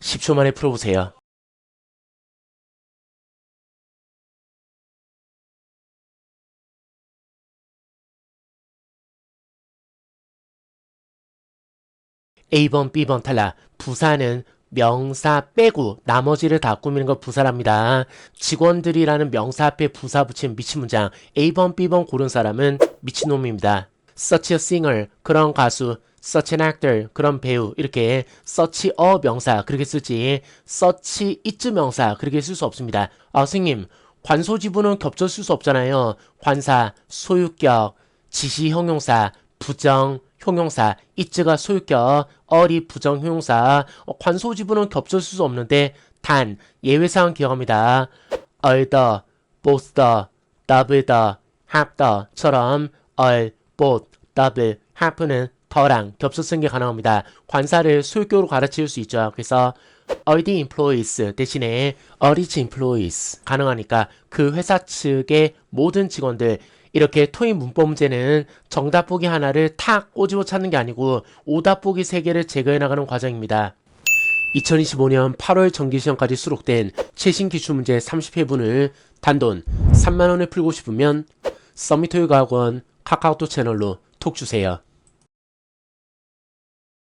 10초 만에 풀어보세요. A번, B번 탈락. 부사는 명사 빼고 나머지를 다 꾸미는 거 부사랍니다. 직원들이라는 명사 앞에 부사 붙이면 미친 문장. A번, B번 고른 사람은 미친놈입니다. Such a singer, 그런 가수. such an actor, 그런 배우. 이렇게 such a 명사, 그렇게 쓰지. such it 명사, 그렇게 쓸 수 없습니다. 아, 선생님, 관소 지분은 겹쳐 쓸 수 없잖아요. 관사, 소유격, 지시 형용사, 부정, 형용사, it가 소유격, 어리 부정 형용사, 어, 관소 지분은 겹쳐 쓸 수 없는데 단 예외사항 기억합니다. 얼 더, both the, double the, have the처럼 얼, double, have는 더랑 게 가능합니다. 관사를 소유격으로 갈아치울 수 있죠. 그래서 the employees 대신에 each employees 가능하니까 그 회사 측의 모든 직원들 이렇게 토익 문법 문제는 정답 보기 하나를 탁 꼬집어 찾는 게 아니고 오답 보기 세 개를 제거해 나가는 과정입니다. 2025년 8월 정기시험까지 수록된 최신 기출 문제 30회분을 단돈 3만원에 풀고 싶으면 서미토익학원 카카오톡 채널로 톡 주세요.